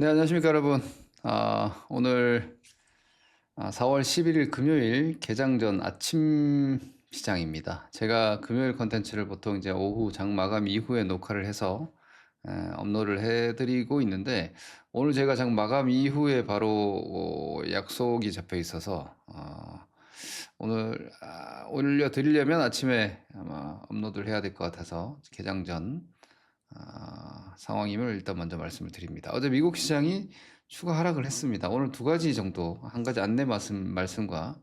네, 안녕하십니까, 여러분. 아, 오늘 아, 4월 11일 금요일 개장 전 아침 시장입니다. 제가 금요일 컨텐츠를 보통 이제 오후 장 마감 이후에 녹화를 해서 에, 업로드를 해드리고 있는데 오늘 제가 장 마감 이후에 바로 어, 약속이 잡혀 있어서 어, 오늘 아, 올려 드리려면 아침에 아마 업로드를 해야 될 것 같아서 개장 전 아, 상황임을 일단 먼저 말씀을 드립니다. 어제 미국 시장이 추가 하락을 했습니다. 오늘 두 가지 정도, 한 가지 안내 말씀, 말씀과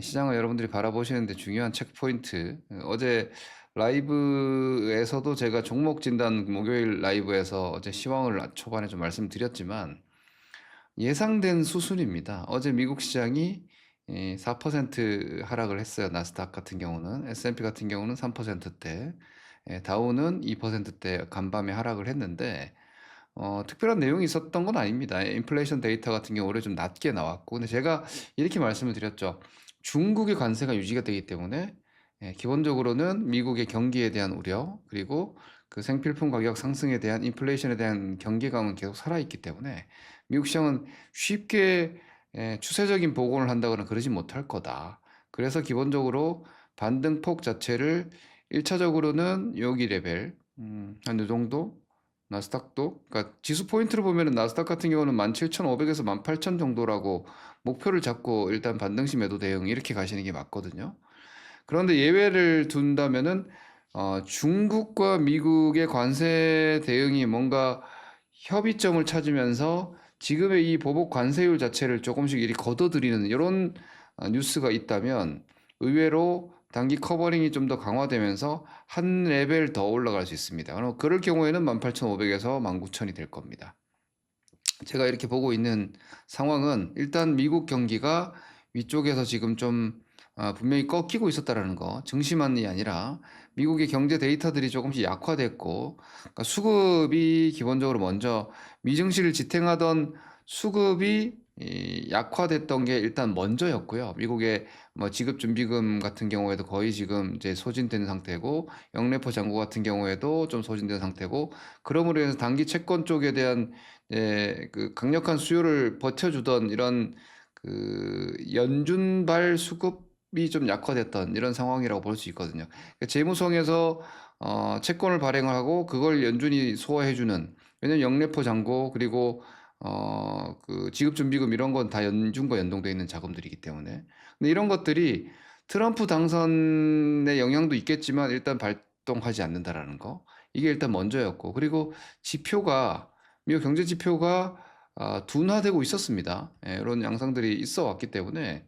시장을 여러분들이 바라보시는데 중요한 체크포인트. 어제 라이브에서도 제가 종목 진단 목요일 라이브에서 어제 시황을 초반에 좀 말씀드렸지만 예상된 수순입니다. 어제 미국 시장이 4% 하락을 했어요. 나스닥 같은 경우는 S&P 같은 경우는 3%대, 다우는 2%대 간밤에 하락을 했는데 어, 특별한 내용이 있었던 건 아닙니다. 인플레이션 데이터 같은 경우 올해 좀 낮게 나왔고, 근데 제가 이렇게 말씀을 드렸죠. 중국의 관세가 유지가 되기 때문에 예, 기본적으로는 미국의 경기에 대한 우려 그리고 그 생필품 가격 상승에 대한 인플레이션에 대한 경계감은 계속 살아있기 때문에 미국 시장은 쉽게 예, 추세적인 보고를 한다거나 그러지 못할 거다. 그래서 기본적으로 반등폭 자체를 1차적으로는 여기 레벨 음, 한 이 정도? 나스닥도? 그러니까 지수 포인트로 보면은 나스닥 같은 경우는 17,500에서 18,000 정도라고 목표를 잡고 일단 반등시 매도 대응 이렇게 가시는 게 맞거든요. 그런데 예외를 둔다면은 어, 중국과 미국의 관세 대응이 뭔가 협의점을 찾으면서 지금의 이 보복 관세율 자체를 조금씩 이리 걷어들이는 이런 어, 뉴스가 있다면 의외로 단기 커버링이 좀 더 강화되면서 한 레벨 더 올라갈 수 있습니다. 그럼 그럴 경우에는 18,500에서 19,000이 될 겁니다. 제가 이렇게 보고 있는 상황은 일단 미국 경기가 위쪽에서 지금 좀 아, 분명히 꺾이고 있었다라는 거 증시만이 아니라 미국의 경제 데이터들이 조금씩 약화됐고 그러니까 수급이 기본적으로 먼저 미증시를 지탱하던 수급이 이 약화됐던 게 일단 먼저였고요. 미국의 뭐 지급준비금 같은 경우에도 거의 지금 이제 소진된 상태고 영래포 잔고 같은 경우에도 좀 소진된 상태고 그러므로 해서 단기 채권 쪽에 대한 예, 그 강력한 수요를 버텨주던 이런 그 연준발 수급이 좀 약화됐던 이런 상황이라고 볼 수 있거든요. 그러니까 재무성에서 어, 채권을 발행하고 그걸 연준이 소화해주는 왜냐면 영래포 잔고 그리고 어, 그 지급준비금 이런 건 다 연준과 연동되어 있는 자금들이기 때문에. 근데 이런 것들이 트럼프 당선의 영향도 있겠지만 일단 발동하지 않는다라는 거. 이게 일단 먼저였고. 그리고 지표가, 미국 경제 지표가 아, 둔화되고 있었습니다. 예, 이런 양상들이 있어 왔기 때문에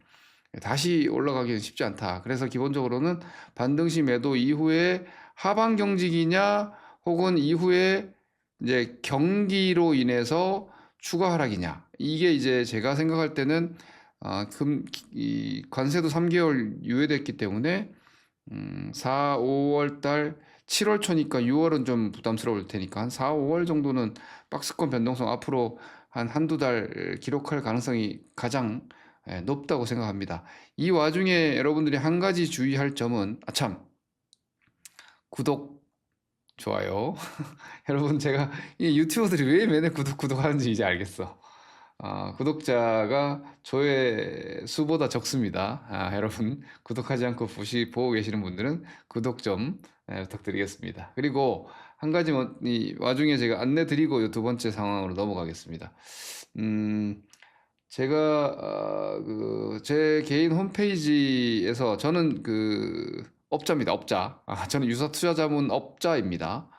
다시 올라가기는 쉽지 않다. 그래서 기본적으로는 반등시 매도 이후에 하방 경직이냐 혹은 이후에 이제 경기로 인해서 추가 하락이냐. 이게 이제 제가 생각할 때는 아, 금, 이 관세도 3개월 유예됐기 때문에 음, 4, 5월 달 7월 초니까 6월은 좀 부담스러울 테니까 한 4, 5월 정도는 박스권 변동성 앞으로 한 한두 달 기록할 가능성이 가장 예, 높다고 생각합니다. 이 와중에 여러분들이 한 가지 주의할 점은 아참 구독 좋아요. 여러분 제가 이 유튜버들이 왜 맨날 구독 구독하는지 이제 알겠어. 아, 구독자가 조회 수보다 적습니다. 아, 여러분 구독하지 않고 보시 보고 계시는 분들은 구독 좀 네, 부탁드리겠습니다. 그리고 한 가지 뭐, 이 와중에 제가 안내 드리고 두 번째 상황으로 넘어가겠습니다. 음, 제가 어, 그제 개인 홈페이지에서 저는 그 업자입니다. 업자. 아, 저는 유사 투자자문 업자입니다.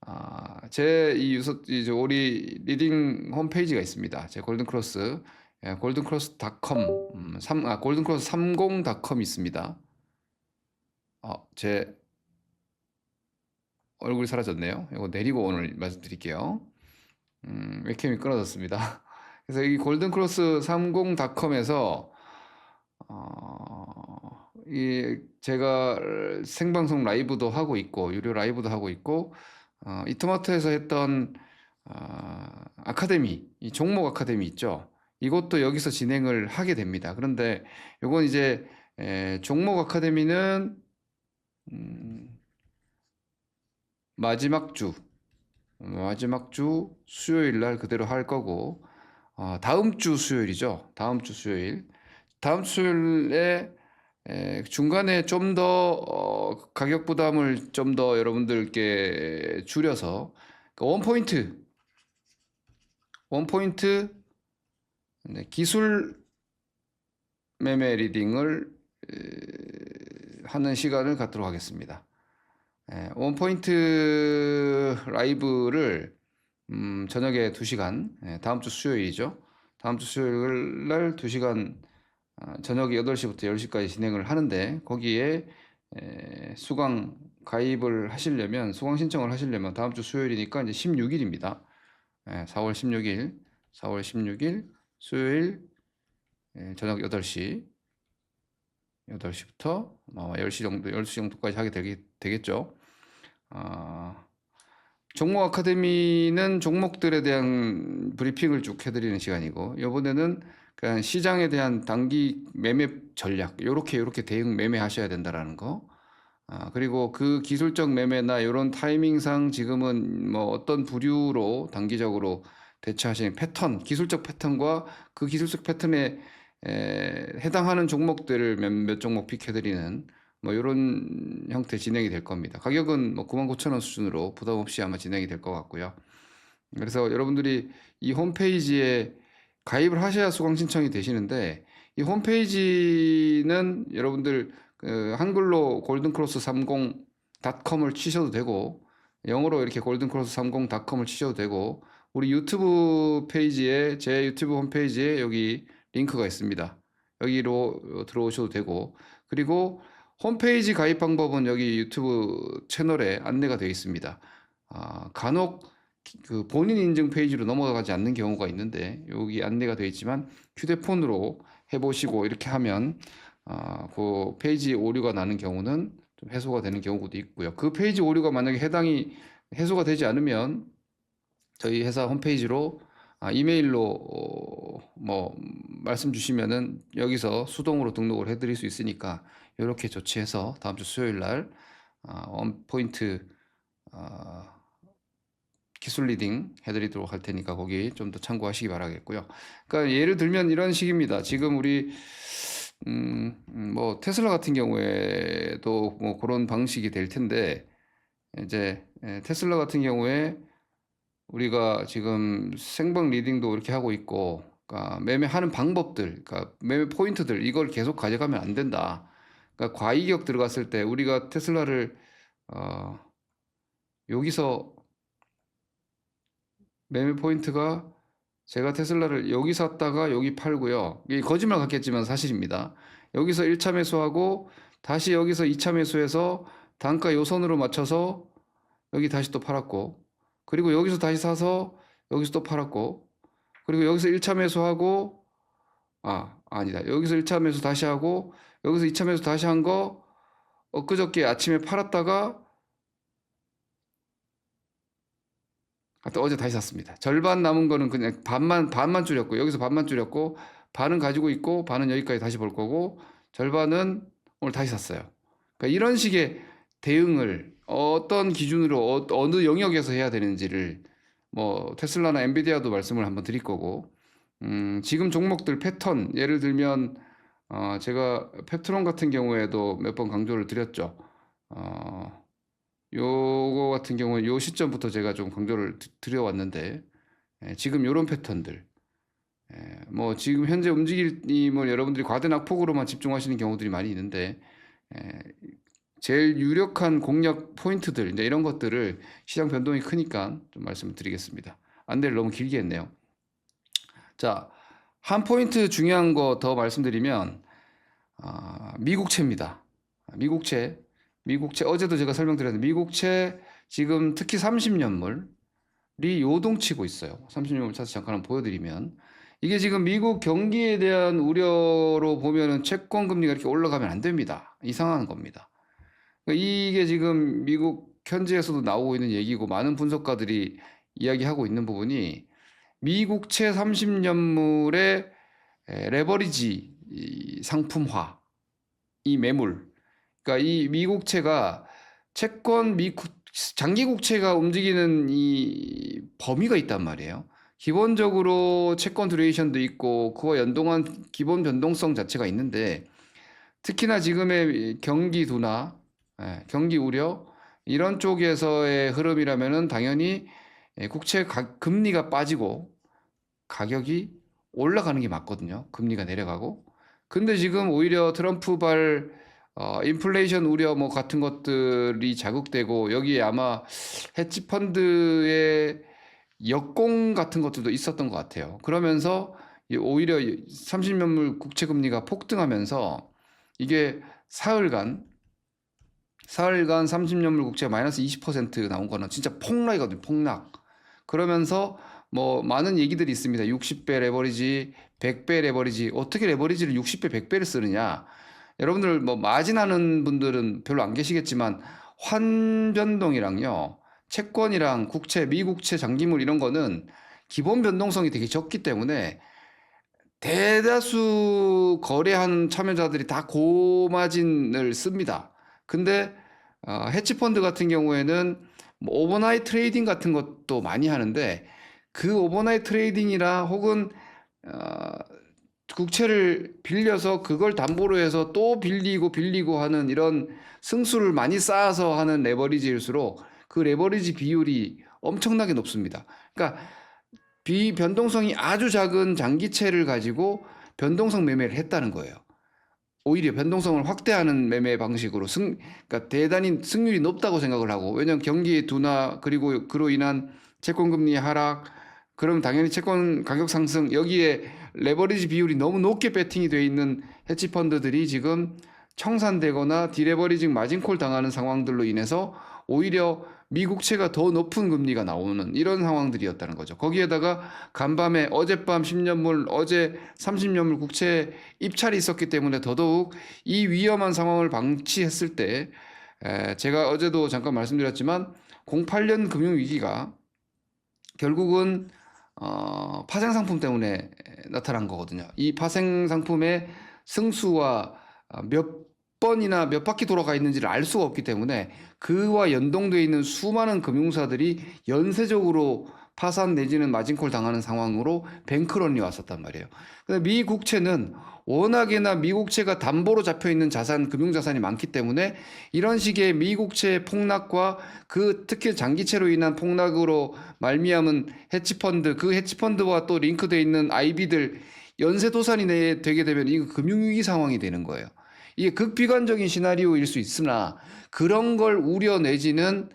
아, 제 이 유서 이제 우리 리딩 홈페이지가 있습니다. 제 골든 크로스 예, 골든 크로스닷컴 음, 3, 아, 골든 크로스 30닷컴 있습니다. 어, 제 얼굴이 사라졌네요. 이거 내리고 오늘 말씀드릴게요. 음, 웹캠이 끊어졌습니다. 그래서 이 골든 크로스 30닷컴에서 어, 이 제가 생방송 라이브도 하고 있고 유료 라이브도 하고 있고 어, 이토마토에서 했던 어, 아카데미 이 종목 아카데미 있죠. 이것도 여기서 진행을 하게 됩니다. 그런데 이건 이제 에, 종목 아카데미는 음, 마지막 주 마지막 주 수요일 날 그대로 할 거고 어, 다음 주 수요일이죠. 다음 주 수요일. 다음 주 수요일에 에, 중간에 좀 더 어, 가격 부담을 좀 더 여러분들께 줄여서 그 원포인트 원 포인트 네, 기술 매매 리딩을 에, 하는 시간을 갖도록 하겠습니다. 예, 원포인트 라이브를 음, 저녁에 2시간, 예, 다음 주 수요일이죠. 다음 주 수요일 날 2시간 아, 저녁 8시부터 10시까지 진행을 하는데 거기에 에, 수강 가입을 하시려면 수강 신청을 하시려면 다음 주 수요일이니까 이제 16일입니다. 4월 16일, 4월 16일 수요일 에, 저녁 8시 8시부터 아마 10시 정도 10시 정도까지 하게 되겠, 되겠 죠. 아, 종목 아카데미는 종목들에 대한 브리핑을 쭉 해드리는 시간이고 이번에는 그냥 시장에 대한 단기 매매 전략 요렇게 요렇게 대응 매매하셔야 된다라는 거. 아, 그리고 그 기술적 매매나 이런 타이밍상 지금은 뭐 어떤 부류로 단기적으로 대처하시는 패턴, 기술적 패턴과 그 기술적 패턴에 에, 해당하는 종목들을 몇, 몇 종목 픽해드리는 뭐 이런 형태 진행이 될 겁니다. 가격은 뭐 99,000원 수준으로 부담 없이 아마 진행이 될 것 같고요. 그래서 여러분들이 이 홈페이지에 가입을 하셔야 수강 신청이 되시는데 이 홈페이지는 여러분들 그 한글로 골든크로스 30.com을 치셔도 되고 영어로 이렇게 골든크로스 30.com을 치셔도 되고 우리 유튜브 페이지에 제 유튜브 홈페이지에 여기 링크가 있습니다. 여기로 들어오셔도 되고 그리고 홈페이지 가입 방법은 여기 유튜브 채널에 안내가 되어 있습니다. 아, 간혹 그 본인 인증 페이지로 넘어가지 않는 경우가 있는데 여기 안내가 되어 있지만 휴대폰으로 해보시고 이렇게 하면 아, 그 페이지 오류가 나는 경우는 좀 해소가 되는 경우도 있고요. 그 페이지 오류가 만약에 해당이 해소가 되지 않으면 저희 회사 홈페이지로 아, 이메일로 어, 뭐 말씀 주시면은 여기서 수동으로 등록을 해드릴 수 있으니까 이렇게 조치해서 다음 주 수요일 날 아, 원 포인트 아, 기술 리딩 해드리도록 할 테니까 거기 좀 더 참고하시기 바라겠고요. 그러니까 예를 들면 이런 식입니다. 지금 우리 음, 음, 뭐 테슬라 같은 경우에도 뭐 그런 방식이 될 텐데 이제 예, 테슬라 같은 경우에 우리가 지금 생방 리딩도 이렇게 하고 있고, 그러니까 매매하는 방법들, 그러니까 매매 포인트들 이걸 계속 가져가면 안 된다. 그러니까 과이격 들어갔을 때 우리가 테슬라를 어, 여기서 매매 포인트가 제가 테슬라를 여기 샀다가 여기 팔고요. 이게 거짓말 같겠지만 사실입니다. 여기서 1차 매수하고 다시 여기서 2차 매수해서 단가 요선으로 맞춰서 여기 다시 또 팔았고 그리고 여기서 다시 사서 여기서 또 팔았고 그리고 여기서 1차 매수하고 아 아니다 여기서 1차 매수 다시 하고 여기서 2차 매수 다시 한 거 엊그저께 아침에 팔았다가 또 어제 다시 샀습니다. 절반 남은 거는 그냥 반만 반만 줄였고 여기서 반만 줄였고 반은 가지고 있고 반은 여기까지 다시 볼 거고 절반은 오늘 다시 샀어요. 그러니까 이런 식의 대응을 어떤 기준으로 어, 느 영역에서 해야 되는지를 뭐 테슬라나 엔비디아도 말씀을 한번 드릴 거고 음, 지금 종목들 패턴 예를 들면 어, 제가 펩트론 같은 경우에도 몇 번 강조를 드렸죠. 어, 요거 같은 경우는 요 시점부터 제가 좀 강조를 드- 드려왔는데 예, 지금 요런 패턴들 예, 뭐 지금 현재 움직임을 여러분들이 과대 낙폭으로만 집중하시는 경우들이 많이 있는데 예, 제일 유력한 공략 포인트들 이제 이런 것들을 시장 변동이 크니까 좀 말씀을 드리겠습니다. 안내를 너무 길게 했네요. 자, 한 포인트 중요한 거 더 말씀드리면 아, 미국채입니다. 미국채, 미국채 어제도 제가 설명드렸는데 미국채 지금 특히 30년물이 요동치고 있어요. 30년물 차트 잠깐 한번 보여드리면 이게 지금 미국 경기에 대한 우려로 보면은 채권 금리가 이렇게 올라가면 안 됩니다. 이상한 겁니다. 그러니까 이게 지금 미국 현지에서도 나오고 있는 얘기고 많은 분석가들이 이야기하고 있는 부분이 미국채 30년물의 레버리지 이 상품화, 이 매물, 그러니까 이 미국채가 채권 미 장기 국채가 움직이는 이 범위가 있단 말이에요. 기본적으로 채권 듀레이션도 있고 그와 연동한 기본 변동성 자체가 있는데 특히나 지금의 이 경기 둔화, 예, 경기 우려 이런 쪽에서의 흐름이라면은 당연히 예, 국채 가- 금리가 빠지고 가격이 올라가는 게 맞거든요. 금리가 내려가고. 근데 지금 오히려 트럼프 발 어, 인플레이션 우려 뭐 같은 것들이 자극되고 여기에 아마 헤지 펀드의 역공 같은 것들도 있었던 것 같아요. 그러면서 이 오히려 30년물 국채 금리가 폭등하면서 이게 사흘간 사흘간 30년물 국채가 마이너스 20% 나온 거는 진짜 폭락이거든요. 폭락. 그러면서 뭐 많은 얘기들이 있습니다. 60배 레버리지, 100배 레버리지. 어떻게 레버리지를 60배, 100배를 쓰느냐? 여러분들 뭐 마진하는 분들은 별로 안 계시겠지만 환변동이랑요. 채권이랑 국채, 미국채, 장기물 이런 거는 기본 변동성이 되게 적기 때문에 대다수 거래하는 참여자들이 다 고마진을 씁니다. 근데 어, 헤지펀드 같은 경우에는 뭐 오버나잇 트레이딩 같은 것도 많이 하는데 그 오버나잇 트레이딩이라 혹은 어, 국채를 빌려서 그걸 담보로 해서 또 빌리고 빌리고 하는 이런 승수를 많이 쌓아서 하는 레버리지일수록 그 레버리지 비율이 엄청나게 높습니다. 그러니까 비 변동성이 아주 작은 장기채를 가지고 변동성 매매를 했다는 거예요. 오히려 변동성을 확대하는 매매 방식으로 승, 그러니까 대단히 승률이 높다고 생각을 하고, 왜냐하면 경기 둔화, 그리고 그로 인한 채권 금리 하락, 그럼 당연히 채권 가격 상승, 여기에 레버리지 비율이 너무 높게 배팅이 돼 있는 헤지 펀드들이 지금 청산되거나 디레버리징 마진콜 당하는 상황들로 인해서 오히려 미국채가 더 높은 금리가 나오는 이런 상황들이었다는 거죠. 거기에다가 간밤에 어젯밤 10년물, 어제 30년물 국채 입찰이 있었기 때문에 더더욱 이 위험한 상황을 방치했을 때 에, 제가 어제도 잠깐 말씀드렸지만 08년 금융위기가 결국은 어, 파생 상품 때문에 나타난 거거든요. 이 파생 상품의 승수와 아, 몇 번이나 몇 바퀴 돌아가 있는지를 알 수가 없기 때문에 그와 연동되어 있는 수많은 금융사들이 연쇄적으로 파산 내지는 마진콜 당하는 상황으로 뱅크런이 왔었단 말이에요. 근데 미 국채는 워낙에나 미 국채가 담보로 잡혀 있는 자산, 금융 자산이 많기 때문에 이런 식의 미 국채 폭락과 그 특히 장기채로 인한 폭락으로 말미암은 헤지펀드, 그 헤지펀드와 또 링크되어 있는 IB들 연쇄 도산이 내- 되게 되면 이거 금융 위기 상황이 되는 거예요. 이게 극비관적인 시나리오일 수 있으나 그런 걸 우려 내지는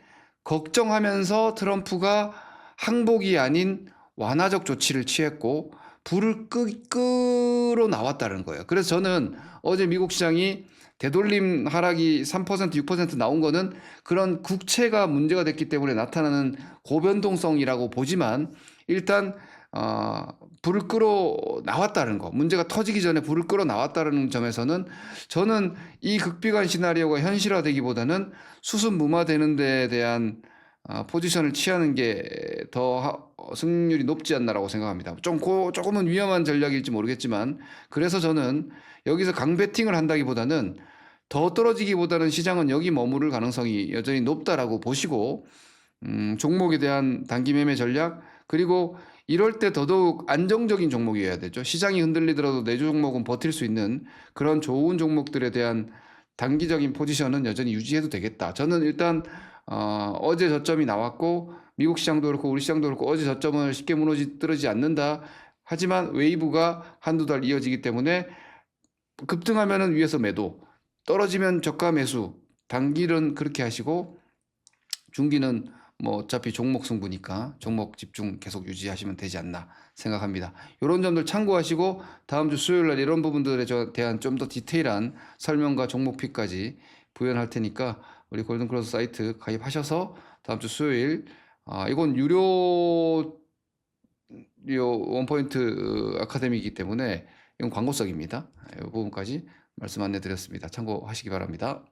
걱정하면서 트럼프가 항복이 아닌 완화적 조치를 취했고 불을 끄, 끄러 나왔다는 거예요. 그래서 저는 어제 미국 시장이 되돌림 하락이 3% 6% 나온 거는 그런 국채가 문제가 됐기 때문에 나타나는 고변동성이라고 보지만 일단 어, 불을 끌어 나왔다는 거, 문제가 터지기 전에 불을 끌어 나왔다는 점에서는 저는 이 극비관 시나리오가 현실화되기보다는 수습 무마되는 데에 대한 아, 포지션을 취하는 게 더 승률이 높지 않나라고 생각합니다. 좀 고, 조금은 위험한 전략일지 모르겠지만 그래서 저는 여기서 강배팅을 한다기보다는 더 떨어지기보다는 시장은 여기 머무를 가능성이 여전히 높다라고 보시고 음, 종목에 대한 단기 매매 전략 그리고 이럴 때 더더욱 안정적인 종목이어야 되죠. 시장이 흔들리더라도 내 종목은 버틸 수 있는 그런 좋은 종목들에 대한 단기적인 포지션은 여전히 유지해도 되겠다. 저는 일단 어, 어제 저점이 나왔고 미국 시장도 그렇고 우리 시장도 그렇고 어제 저점을 쉽게 무너지 떨어지지 않는다. 하지만 웨이브가 한두 달 이어지기 때문에 급등하면은 위에서 매도, 떨어지면 저가 매수. 단기는 그렇게 하시고 중기는 뭐 어차피 종목 승부니까 종목 집중 계속 유지하시면 되지 않나 생각합니다. 이런 점들 참고하시고 다음 주 수요일 날 이런 부분들에 저- 대한 좀 더 디테일한 설명과 종목픽까지 부연할 테니까 우리 골든크로스 사이트 가입하셔서 다음 주 수요일 아 이건 유료 요 원포인트 아카데미이기 때문에 이건 광고성입니다. 이 부분까지 말씀 안내 드렸습니다. 참고하시기 바랍니다.